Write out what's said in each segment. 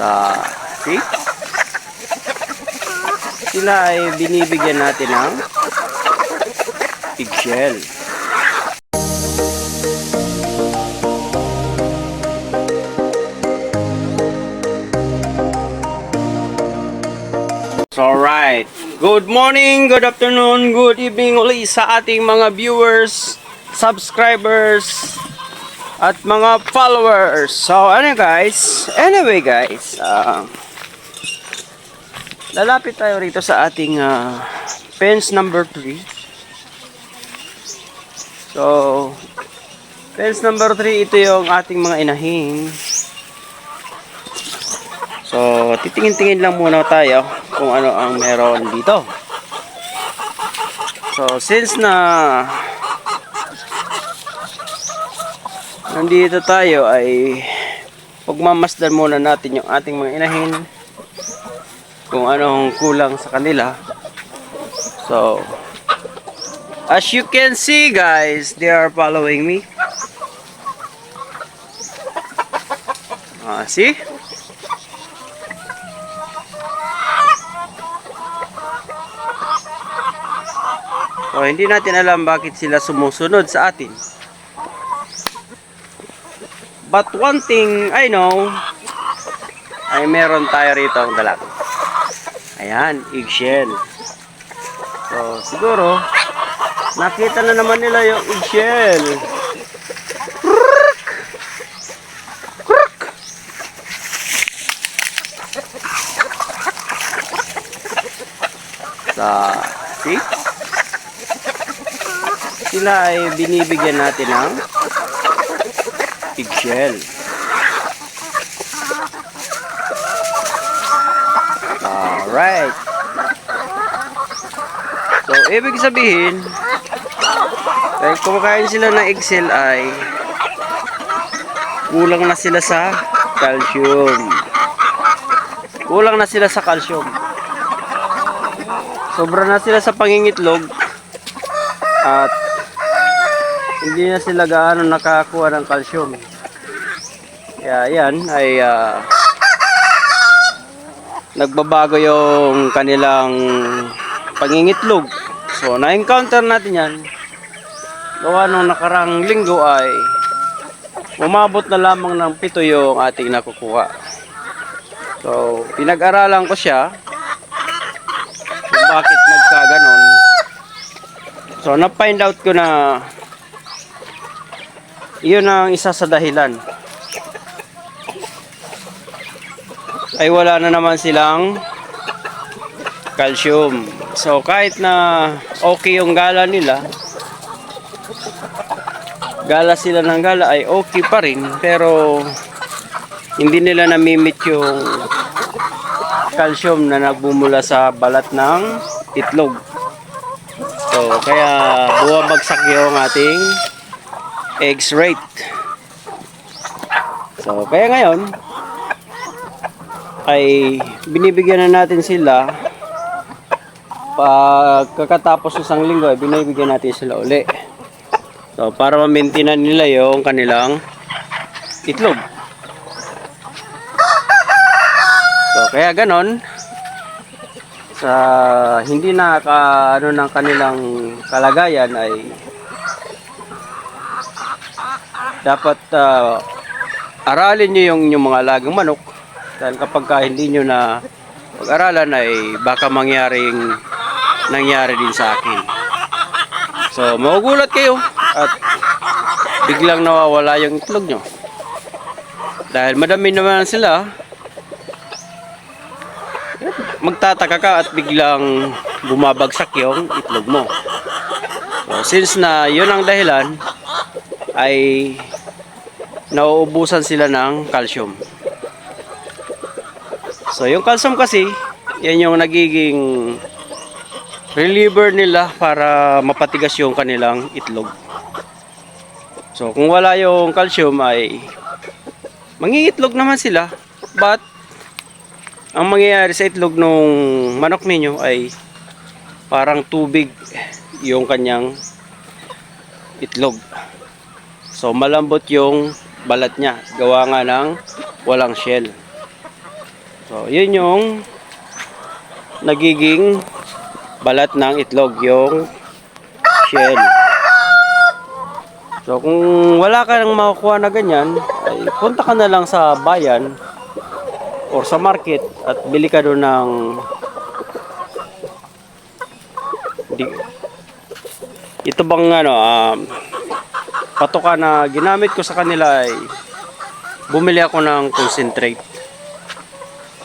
Sa, see? Sila ay binibigyan natin ng eggshell. So, alright. Good morning, good afternoon, good evening ulit sa ating mga viewers, subscribers, at mga followers. So, ano guys? Anyway guys, ah, lalapit tayo rito sa ating ah, fence number 3. So, fence number 3, ito yung ating mga inahin. So, titingin-tingin lang muna tayo kung ano ang meron dito. So, since na nandito tayo ay pagmamasdan muna natin yung ating mga inahin kung anong kulang sa kanila. So, as you can see guys, they are following me. Ah, see? So, hindi natin alam bakit sila sumusunod sa atin. But one thing I know, ay meron tayo rito ang dala. Ayan, eggshell. So, siguro, nakita na naman nila yung eggshell. Krrrk! Krrrk! See? Sila ay binibigyan natin ng eggshell. Alright. So, ibig sabihin, dahil kumakain sila ng eggshell ay kulang na sila sa calcium. Kulang na sila sa calcium. Sobra na sila sa pangingitlog at hindi na sila gaano nakakuha ng calcium. Kaya yan ay ah, nagbabago yung kanilang pangingitlog. So na-encounter natin yan. Gawa nung nakarang linggo ay umabot na lamang ng pito yung ating nakukuha. So pinag-aralan ko siya bakit nagkaganon. So na-find out ko na iyon ang isa sa dahilan. Ay wala na naman silang calcium. So kahit na okay yung gala nila, gala sila ng gala ay okay pa rin pero hindi nila namimit yung calcium na nagbumula sa balat ng itlog. So kaya buwabagsak yung ating eggs rate. So, kaya ngayon, ay binibigyan na natin sila pagkatapos ng isang linggo, ay binibigyan natin sila uli. So, para ma-maintain nila yung kanilang itlog. So, kaya ganon, sa hindi nakaka ano ng kanilang kalagayan ay dapat ah, aralin nyo yung, yung mga alagang manok. Dahil kapag ka hindi nyo na pag-aralan ay baka mangyaring nangyari din sa akin. So magugulat kayo at biglang nawawala yung itlog nyo dahil madami naman sila magtataka ka at biglang bumabagsak yung itlog mo. So, since na yun ang dahilan ay nauubusan sila ng calcium. So yung calcium kasi, yan yung nagiging reliever nila para mapatigas yung kanilang itlog. So kung wala yung calcium ay mangingitlog naman sila. But ang mangyayari sa itlog nung manok ninyo ay parang tubig yung kanyang itlog. So malambot yung balat niya. Gawa nga ng walang shell. So, yun yung nagiging balat ng itlog, yung shell. So, kung wala ka nang makukuha na ganyan, ay punta ka na lang sa bayan or sa market at bili ka doon ng ito bang ano um, patoka na ginamit ko sa kanila ay bumili ako ng concentrate.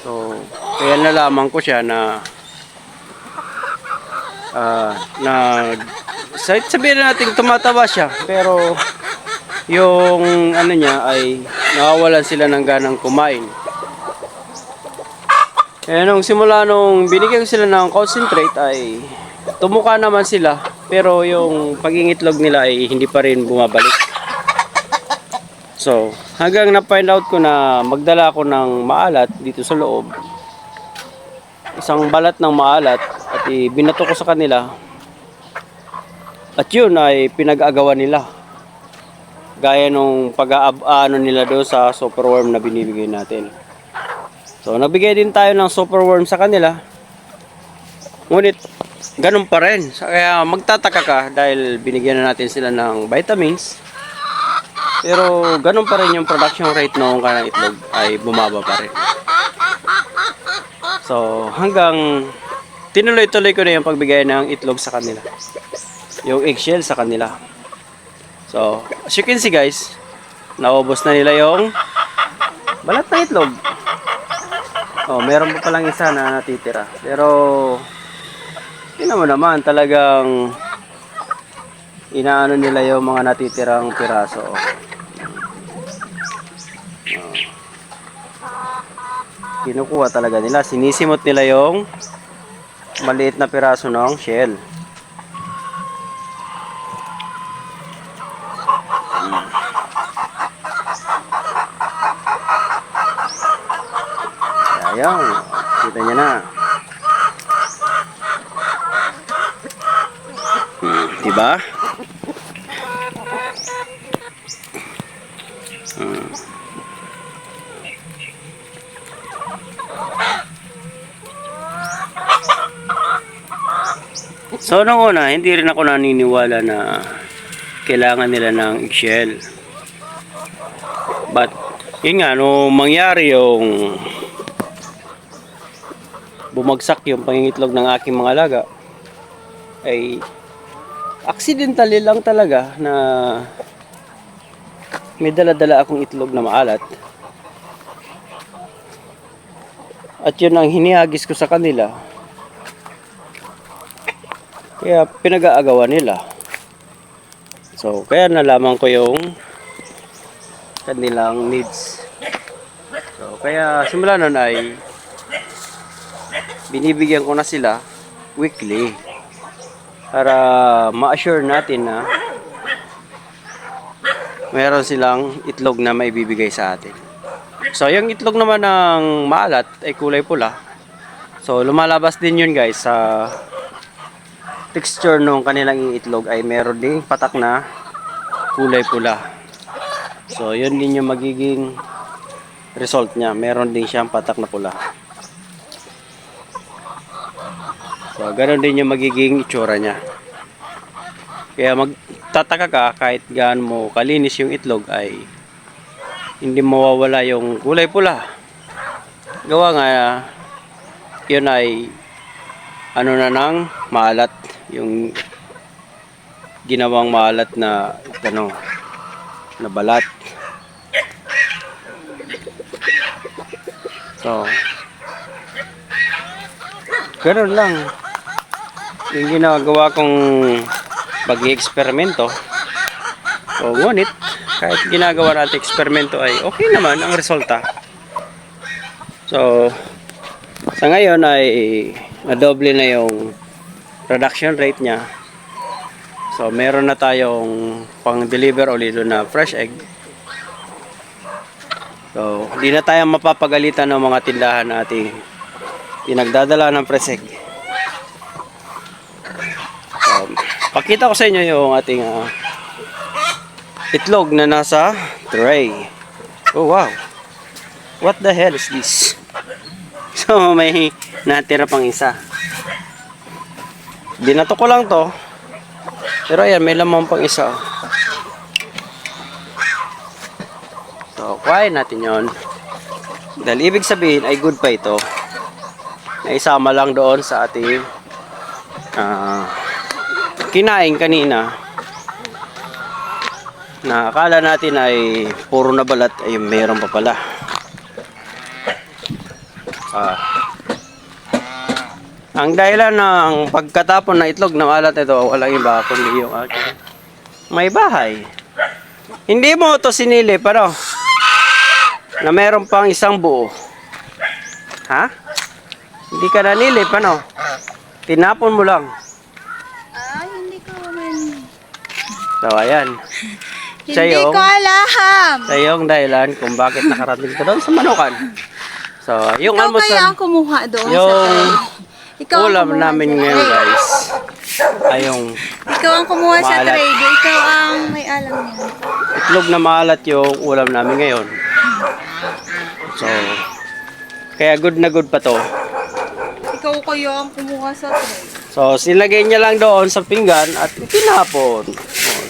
So kaya nalaman ko siya na ah na sa sabihin na natin tumataba siya. Pero yung ano niya ay nawawalan sila ng ganang kumain. Eh, nung simula nung binigyan ko sila ng concentrate ay tumuka naman sila pero yung pagingitlog nila ay hindi pa rin bumabalik. So, hanggang na-find out ko na magdala ako ng maalat dito sa loob. Isang balat ng maalat at ibinato ko sa kanila. At yun ay pinag-agawan nila. Gaya nung pag-aano nila doon sa superworm na binibigay natin. So, nagbigay din tayo ng superworm sa kanila. Ngunit, ganun pa rin. Kaya magtataka ka dahil binigyan na natin sila ng vitamins. Pero, ganun pa rin yung production rate noong kanang itlog ay bumaba pa rin. So, hanggang tinuloy-tuloy ko na yung pagbigay ng itlog sa kanila. Yung eggshell sa kanila. So, as you can see guys, naubos na nila yung balat ng itlog. Oh, meron pa palang isa na natitira. Pero tingnan mo naman talagang inaano nila yung mga natitirang piraso. Oh. Kinukuha talaga nila. Sinisimot nila yung maliit na piraso ng shell. Ayan, kita niya na. Hmm, diba? So, nung una, hindi rin ako naniniwala na kailangan nila ng eggshell. But, yun nga, nung mangyari yung bumagsak yung pangingitlog ng aking mga alaga ay accidentally lang talaga na may dala-dala akong itlog na maalat. At yun ang hinihagis ko sa kanila. Kaya pinag-aagawan nila. So kaya nalaman ko yung kanilang needs. So kaya simula nun ay binibigyan ko na sila weekly para ma-assure natin na meron silang itlog na maibibigay sa atin. So, yung itlog naman ng maalat ay kulay pula. So, lumalabas din yun guys sa texture ng kanilang itlog ay meron ding patak na kulay pula. So, yun din yung magiging result niya. Meron din siyang patak na pula. So, ganun din yung magiging itsura niya. Kaya magtataka ka kahit gaano mo kalinis yung itlog ay hindi mawawala yung kulay pula. Gawa nga yun ay ano na nang maalat yung ginawang maalat na ano na balat. So, Ganun lang. Yung ginagawa kong pag-eksperimento. O ngunit, kahit ginagawa natin eksperimento ay okay naman ang resulta. So, sa ngayon ay nadoble na yung production rate niya. So, meron na tayong pang-deliver ulit na fresh egg. So, hindi na tayo mapapagalitan ng mga tindahan nating pinagdadala ng fresh egg. So, pakita ko sa inyo yung ating ah, itlog na nasa tray. Oh wow. What the hell is this? So, may natira pang isa. Binato ko lang to. Pero ayan, may lamang pang isa. So, kuhain natin yon. Dahil ibig sabihin ay good pa ito. Naisama lang doon sa ating ah, kinain kanina. Na akala natin ay puro na balat ay mayroon pa pala. Ah. Ang dahilan ng pagkatapon na itlog ng alat ito, walang iba kundi yung aking may bahay. Hindi mo to sinili, pero na meron pang isang buo. Ha? Hindi ka nanili, paano? Tinapon mo lang. Ay, hindi ko man. So, ayan. Siya Hindi yung- ko alam. Sa yung dahilan kung bakit nakarating ka doon sa Manukan. So, yung Ikaw kaya almusal, ang kumuha doon Yung sa. Ikaw ang ulam kumuha namin sa ngayon guys, ay yung Ikaw ang kumuha sa Maalat. tray. Di ikaw ang may alam niya. itlog na maalat yung ulam namin ngayon. So, kaya good na good pa to. Ikaw kaya ang kumuha sa tray. So, silagay niya lang doon sa pinggan at itinapon. Oh,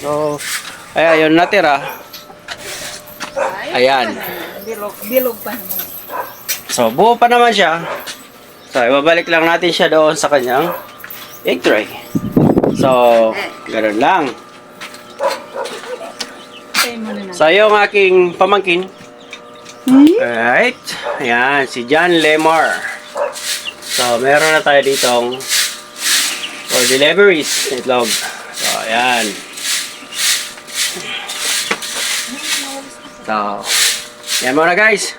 so, kaya yun natira. Ayan. Bilog, bilog pa naman. So, buo pa naman siya. So, ibabalik lang natin siya doon sa kanyang egg tray. So, ganun lang. So, yung aking pamangkin. Alright. Ayan, si John Lemar. So, meron na tayo ditong for deliveries itlog. So, ayan. So, yan muna guys.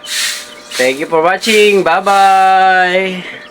Thank you for watching. Bye-bye.